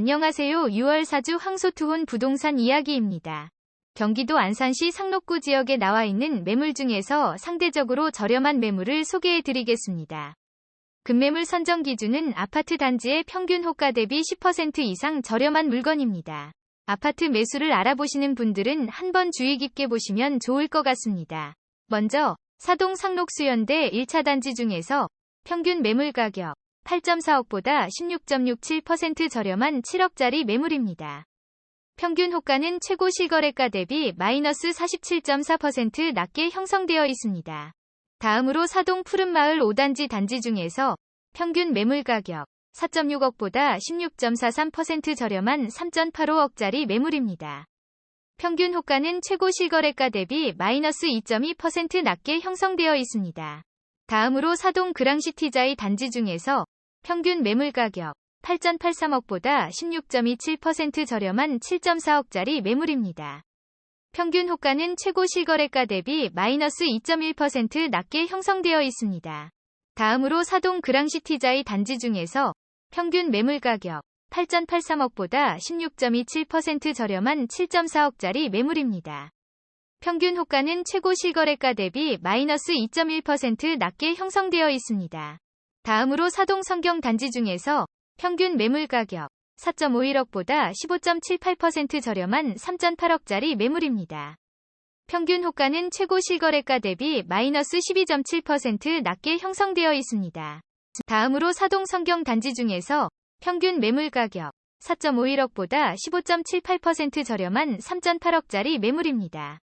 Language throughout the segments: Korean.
안녕하세요. 6월 사주 황소투혼 부동산 이야기입니다. 경기도 안산시 상록구 지역에 나와 있는 매물 중에서 상대적으로 저렴한 매물을 소개해 드리겠습니다. 급매물 선정 기준은 아파트 단지의 평균 호가 대비 10% 이상 저렴한 물건입니다. 아파트 매수를 알아보시는 분들은 한번 주의 깊게 보시면 좋을 것 같습니다. 먼저 사동 상록수연대 1차 단지 중에서 평균 매물 가격 8.4억보다 16.67% 저렴한 7억짜리 매물입니다. 평균 호가는 최고 시거래가 대비 마이너스 47.4% 낮게 형성되어 있습니다. 다음으로 사동 푸른마을 5단지 단지 중에서 평균 매물 가격 4.6억보다 16.43% 저렴한 3.85억짜리 매물입니다. 평균 호가는 최고 시거래가 대비 마이너스 2.2% 낮게 형성되어 있습니다. 다음으로 사동 그랑시티자이 단지 중에서 평균 매물 가격 8.83억보다 16.27% 저렴한 7.4억짜리 매물입니다. 평균 호가는 최고 시거래가 대비 마이너스 2.1% 낮게 형성되어 있습니다. 다음으로 사동 그랑시티자이 단지 중에서 평균 매물 가격 8.83억보다 16.27% 저렴한 7.4억짜리 매물입니다. 평균 호가는 최고 시거래가 대비 마이너스 2.1% 낮게 형성되어 있습니다. 다음으로 사동 성경 단지 중에서 평균 매물 가격 4.51억보다 15.78% 저렴한 3.8억짜리 매물입니다. 평균 호가는 최고 시거래가 대비 마이너스 12.7% 낮게 형성되어 있습니다. 다음으로 사동 성경 단지 중에서 평균 매물 가격 4.51억보다 15.78% 저렴한 3.8억짜리 매물입니다.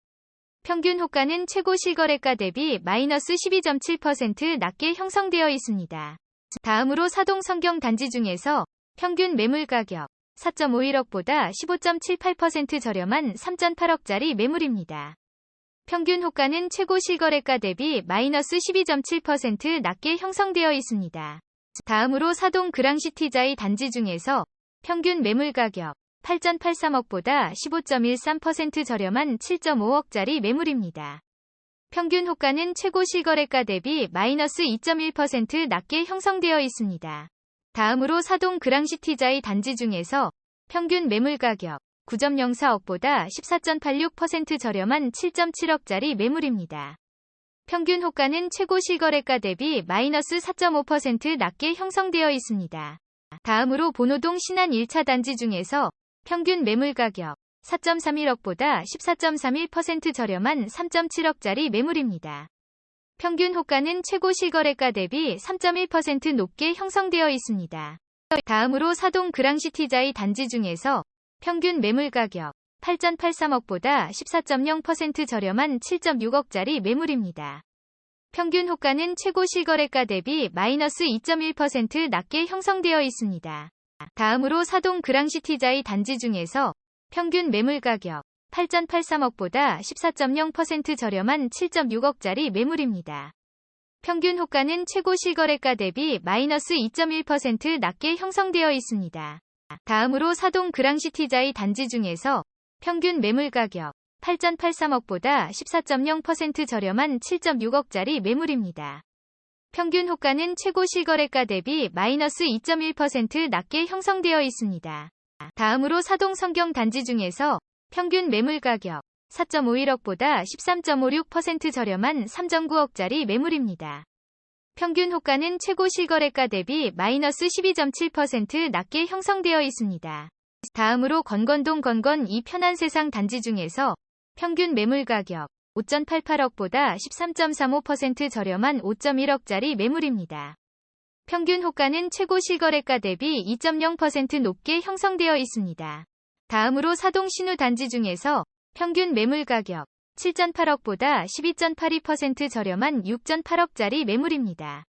평균 호가는 최고 시거래가 대비 마이너스 12.7% 낮게 형성되어 있습니다. 다음으로 사동 성경 단지 중에서 평균 매물 가격 4.51억보다 15.78% 저렴한 3.8억짜리 매물입니다. 평균 호가는 최고 시거래가 대비 마이너스 12.7% 낮게 형성되어 있습니다. 다음으로 사동 그랑시티자이 단지 중에서 평균 매물 가격 8.83억보다 15.13% 저렴한 7.5억짜리 매물입니다. 평균 호가는 최고 시거래가 대비 마이너스 2.1% 낮게 형성되어 있습니다. 다음으로 사동 그랑시티자이 단지 중에서 평균 매물 가격 9.04억보다 14.86% 저렴한 7.7억짜리 매물입니다. 평균 호가는 최고 시거래가 대비 마이너스 4.5% 낮게 형성되어 있습니다. 다음으로 본호동 신안 1차 단지 중에서 평균 매물 가격 4.31억보다 14.31% 저렴한 3.7억짜리 매물입니다. 평균 호가는 최고 시거래가 대비 3.1% 높게 형성되어 있습니다. 다음으로 사동 그랑시티자이 단지 중에서 평균 매물 가격 8.83억보다 14.0% 저렴한 7.6억짜리 매물입니다. 평균 호가는 최고 시거래가 대비 마이너스 2.1% 낮게 형성되어 있습니다. 다음으로 사동 그랑시티자이 단지 중에서 평균 매물 가격 8.83억보다 14.0% 저렴한 7.6억짜리 매물입니다. 평균 호가는 최고 시거래가 대비 마이너스 2.1% 낮게 형성되어 있습니다. 다음으로 사동 그랑시티자이 단지 중에서 평균 매물 가격 8.83억보다 14.0% 저렴한 7.6억짜리 매물입니다. 평균 호가는 최고 시거래가 대비 마이너스 2.1% 낮게 형성되어 있습니다. 다음으로 사동 성경 단지 중에서 평균 매물 가격 4.51억보다 13.56% 저렴한 3.9억짜리 매물입니다. 평균 호가는 최고 시거래가 대비 마이너스 12.7% 낮게 형성되어 있습니다. 다음으로 건건동 건건 이 편한 세상 단지 중에서 평균 매물 가격 5.88억보다 13.35% 저렴한 5.1억짜리 매물입니다. 평균 호가는 최고 시거래가 대비 2.0% 높게 형성되어 있습니다. 다음으로 사동 신우 단지 중에서 평균 매물 가격 7.8억보다 12.82% 저렴한 6.8억짜리 매물입니다.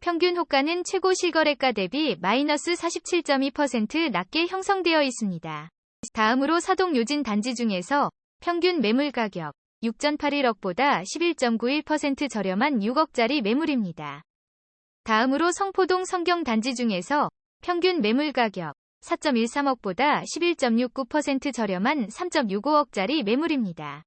평균 호가는 최고 시거래가 대비 마이너스 47.2% 낮게 형성되어 있습니다. 다음으로 사동 요진 단지 중에서 평균 매물 가격 6.81억보다 11.91% 저렴한 6억짜리 매물입니다. 다음으로 성포동 성경 단지 중에서 평균 매물 가격 4.13억보다 11.69% 저렴한 3.65억짜리 매물입니다.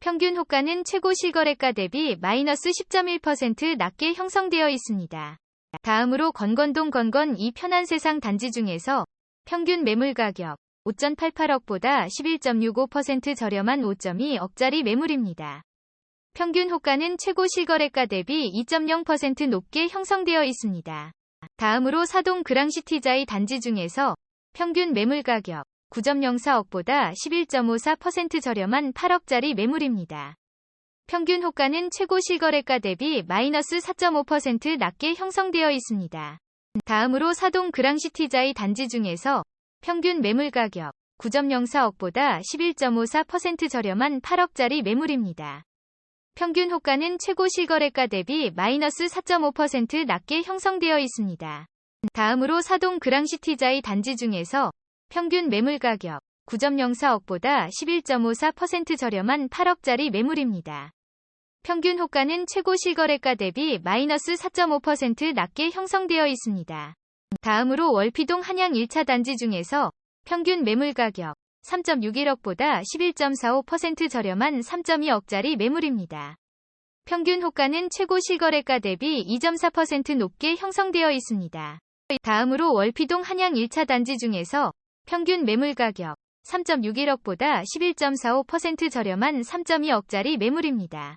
평균 호가는 최고 시거래가 대비 마이너스 10.1% 낮게 형성되어 있습니다. 다음으로 건건동 건건 이 편한 세상 단지 중에서 평균 매물 가격 5.88억보다 11.65% 저렴한 5.2억짜리 매물입니다. 평균 호가는 최고 실거래가 대비 2.0% 높게 형성되어 있습니다. 다음으로 사동 그랑시티자이 단지 중에서 평균 매물 가격 9.04억보다 11.54% 저렴한 8억짜리 매물입니다. 평균 호가는 최고 실거래가 대비 마이너스 4.5% 낮게 형성되어 있습니다. 다음으로 사동 그랑시티자이 단지 중에서 평균 매물 가격 9.04억보다 11.54% 저렴한 8억짜리 매물입니다. 평균 호가는 최고 실거래가 대비 마이너스 4.5% 낮게 형성되어 있습니다. 다음으로 사동 그랑시티자이 단지 중에서 평균 매물 가격 9.04억보다 11.54% 저렴한 8억짜리 매물입니다. 평균 호가는 최고 실거래가 대비 마이너스 4.5% 낮게 형성되어 있습니다. 다음으로 월피동 한양 1차 단지 중에서 평균 매물 가격 3.61억보다 11.45% 저렴한 3.2억짜리 매물입니다. 평균 호가는 최고 실거래가 대비 2.4% 높게 형성되어 있습니다. 다음으로 월피동 한양 1차 단지 중에서 평균 매물 가격 3.61억보다 11.45% 저렴한 3.2억짜리 매물입니다.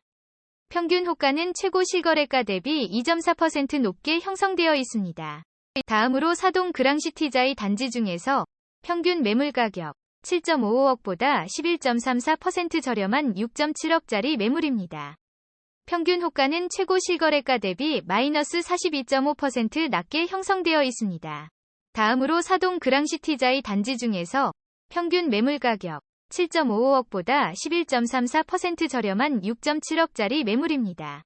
평균 호가는 최고 실거래가 대비 2.4% 높게 형성되어 있습니다. 다음으로 사동 그랑시티자이 단지 중에서 평균 매물 가격 7.55억보다 11.34% 저렴한 6.7억짜리 매물입니다. 평균 호가는 최고 실거래가 대비 마이너스 42.5% 낮게 형성되어 있습니다. 다음으로 사동 그랑시티자이 단지 중에서 평균 매물 가격 7.55억보다 11.34% 저렴한 6.7억짜리 매물입니다.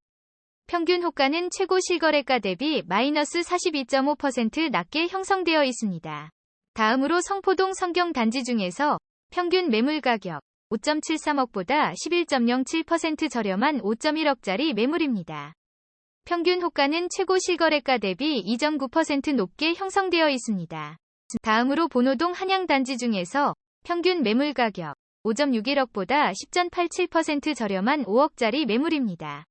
평균 호가는 최고 실거래가 대비 마이너스 42.5% 낮게 형성되어 있습니다. 다음으로 성포동 성경 단지 중에서 평균 매물 가격 5.73억보다 11.07% 저렴한 5.1억짜리 매물입니다. 평균 호가는 최고 실거래가 대비 2.9% 높게 형성되어 있습니다. 다음으로 본호동 한양 단지 중에서 평균 매물 가격 5.61억보다 10.87% 저렴한 5억짜리 매물입니다.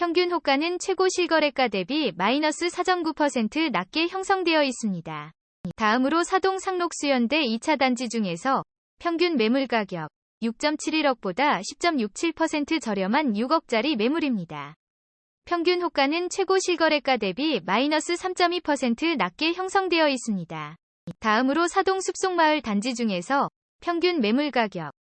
평균 호가는 최고 실거래가 대비 마이너스 4.9% 낮게 형성되어 있습니다. 다음으로 사동 상록수연대 2차 단지 중에서 평균 매물 가격 6.71억보다 10.67% 저렴한 6억짜리 매물입니다. 평균 호가는 최고 실거래가 대비 마이너스 3.2% 낮게 형성되어 있습니다. 다음으로 사동 숲속마을 단지 중에서 평균 매물 가격